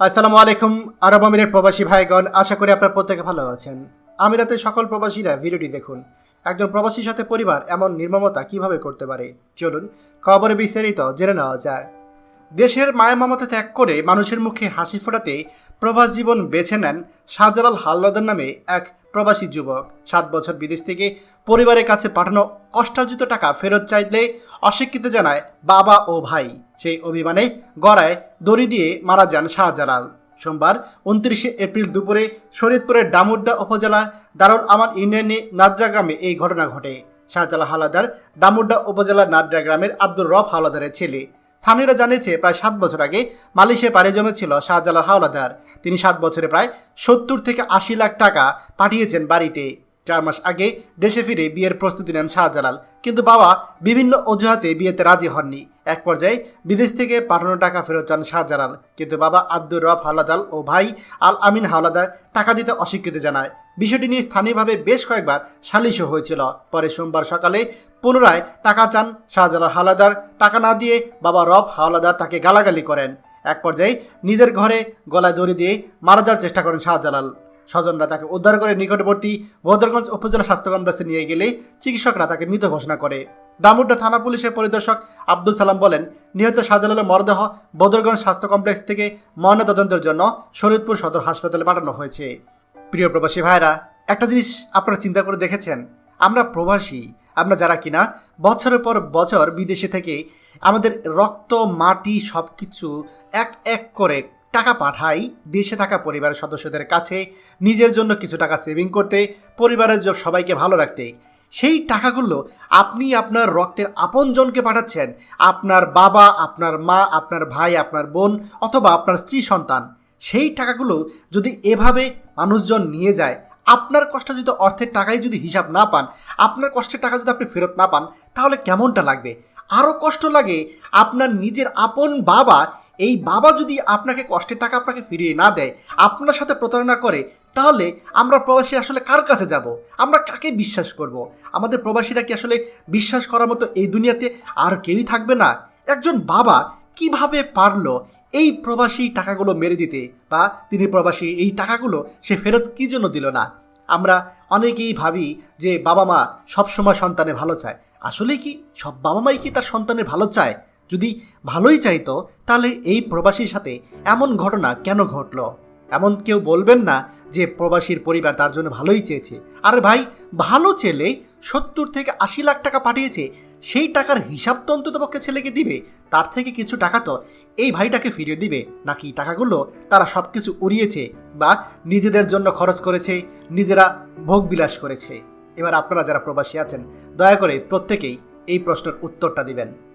আসসালামু আলাইকুম, আরব আমিরের প্রবাসী ভাইগণ, আশা করি আপনার প্রত্যেকে ভালো আছেন। আমিরাতের সকল প্রবাসীরা ভিডিওটি দেখুন। একজন প্রবাসীর সাথে পরিবার এমন নির্মমতা কীভাবে করতে পারে? চলুন খবরে বিস্তারিত জেনে নেওয়া যায় দেশের মায়া মমতা ত্যাগ করে মানুষের মুখে হাসি ফোটাতে প্রবাস জীবন বেছে নেন শাহজালাল হাল্লাদার নামে এক প্রবাসী যুবক। সাত বছর বিদেশ থেকে পরিবারের কাছে পাঠানো কষ্টার্জিত টাকা ফেরত চাইলে অস্বীকৃত জানায় বাবা ও ভাই। সেই অভিমানে গড়ায় দড়ি দিয়ে মারা যান শাহজালাল। সোমবার উনত্রিশে এপ্রিল দুপুরে শরীয়তপুরের ডামুড্ডা উপজেলার দারুল আমান ইউনিয়নে নাদ্রা গ্রামে এই ঘটনা ঘটে। শাহজালাল হালাদার ডামুড্ডা উপজেলার নাদ্রা গ্রামের আব্দুর রফ হাওলাদারের ছেলে। স্থানীয়রা জানিয়েছে, প্রায় সাত বছর আগে মালয়েশিয়া পাড়ি জমেছিল শাহজালাল হাওলাদার। তিনি সাত বছরে প্রায় সত্তর থেকে আশি লাখ টাকা পাঠিয়েছেন বাড়িতে। চার মাস আগে দেশে ফিরে বিয়ের প্রস্তুতি নেন শাহজালাল, কিন্তু বাবা বিভিন্ন অজুহাতে বিয়েতে রাজি হননি। এক পর্যায়ে বিদেশ থেকে পাঠানো টাকা ফেরত চান শাহজালাল, কিন্তু বাবা আব্দুর রফ হাওলাদার ও ভাই আল আমিন হাওলাদার টাকা দিতে অস্বীকৃতি জানায়। বিষয়টি নিয়ে স্থানীয়ভাবে বেশ কয়েকবার সালিশও হয়েছিল। পরে সোমবার সকালে পুনরায় টাকা চান শাহজালাল হাওলাদার টাকা না দিয়ে বাবা রফ হাওলাদার তাকে গালাগালি করেন। এক পর্যায়ে নিজের ঘরে গলায় দড়ি দিয়ে মারা যাওয়ার চেষ্টা করেন শাহজালাল। স্বজনরা তাকে উদ্ধার করে নিকটবর্তী বদরগঞ্জ উপজেলা স্বাস্থ্য কমপ্লেক্সে নিয়ে গেলে চিকিৎসকরা তাকে মৃত ঘোষণা করে। ডামুড্ডা থানা পুলিশের পরিদর্শক আব্দুল সালাম বলেন, নিহত শাহজালালের মরদেহ বদরগঞ্জ স্বাস্থ্য কমপ্লেক্স থেকে ময়নাতদন্তের জন্য শরীয়তপুর সদর হাসপাতালে পাঠানো হয়েছে। প্রিয় প্রবাসী ভাইরা একটা জিনিস আপনারা চিন্তা করে দেখেছেন। আমরা প্রবাসী, আমরা যারা কিনা, বছরের পর বছর বিদেশে থেকে আমাদের রক্ত, মাটি সব কিছু এক এক করে টাকা পাঠাই, দেশে থাকা পরিবারের সদস্যদের কাছে, নিজের জন্য কিছু টাকা সেভিং করতে, পরিবারের সবাইকে ভালো রাখতে। সেই টাকাগুলো আপনি আপনার রক্তের আপনজনকে পাঠাচ্ছেন। আপনার বাবা, আপনার মা, আপনার ভাই, আপনার বোন অথবা আপনার স্ত্রী, সন্তান। সেই টাকাগুলো যদি এভাবে মানুষজন নিয়ে যায়, আপনার কষ্ট যদি অর্থের টাকাই যদি হিসাব না পান, আপনার কষ্টের টাকা যদি আপনি ফেরত না পান, তাহলে কেমনটা লাগবে? আরও কষ্ট লাগে আপনার নিজের আপন বাবা, এই বাবা যদি আপনাকে কষ্টের টাকা আপনাকে ফিরিয়ে না দেয়, আপনার সাথে প্রতারণা করে, তাহলে আমরা প্রবাসী আসলে কার কাছে যাব? আমরা কাকে বিশ্বাস করব? আমাদের প্রবাসীরা কি আসলে বিশ্বাস করার মতো এই দুনিয়াতে আর কেউই থাকবে না? একজন বাবা কীভাবে পারল এই প্রবাসী টাকাগুলো মেরে দিতে বা তিনি প্রবাসী এই টাকাগুলো সে ফেরত কী জন্য দিল না? আমরা অনেকেই ভাবি যে বাবা মা সবসময় সন্তানে ভালো চায়। আসলে কি সব বাবা মাই কি তার সন্তানের ভালো চায়? যদি ভালোই চাইতো, তাহলে এই প্রবাসীর সাথে এমন ঘটনা কেন ঘটলো? এমন কেউ বলবেন না যে প্রবাসীর পরিবার তার জন্য ভালোই চেয়েছে। আর ভাই, ভালো চেলে সত্তর থেকে আশি লাখ টাকা পাঠিয়েছে, সেই টাকার হিসাব তো অন্ততপক্ষে ছেলেকে দিবে। তার থেকে কিছু টাকা তো এই ভাইটাকে ফিরিয়ে দিবে। নাকি টাকাগুলো তারা সব কিছু উড়িয়েছে বা নিজেদের জন্য খরচ করেছে, নিজেরা ভোগবিলাস করেছে? এবার আপনারা যারা প্রবাসী আছেন, দয়া করে প্রত্যেকেই এই প্রশ্নের উত্তরটা দিবেন।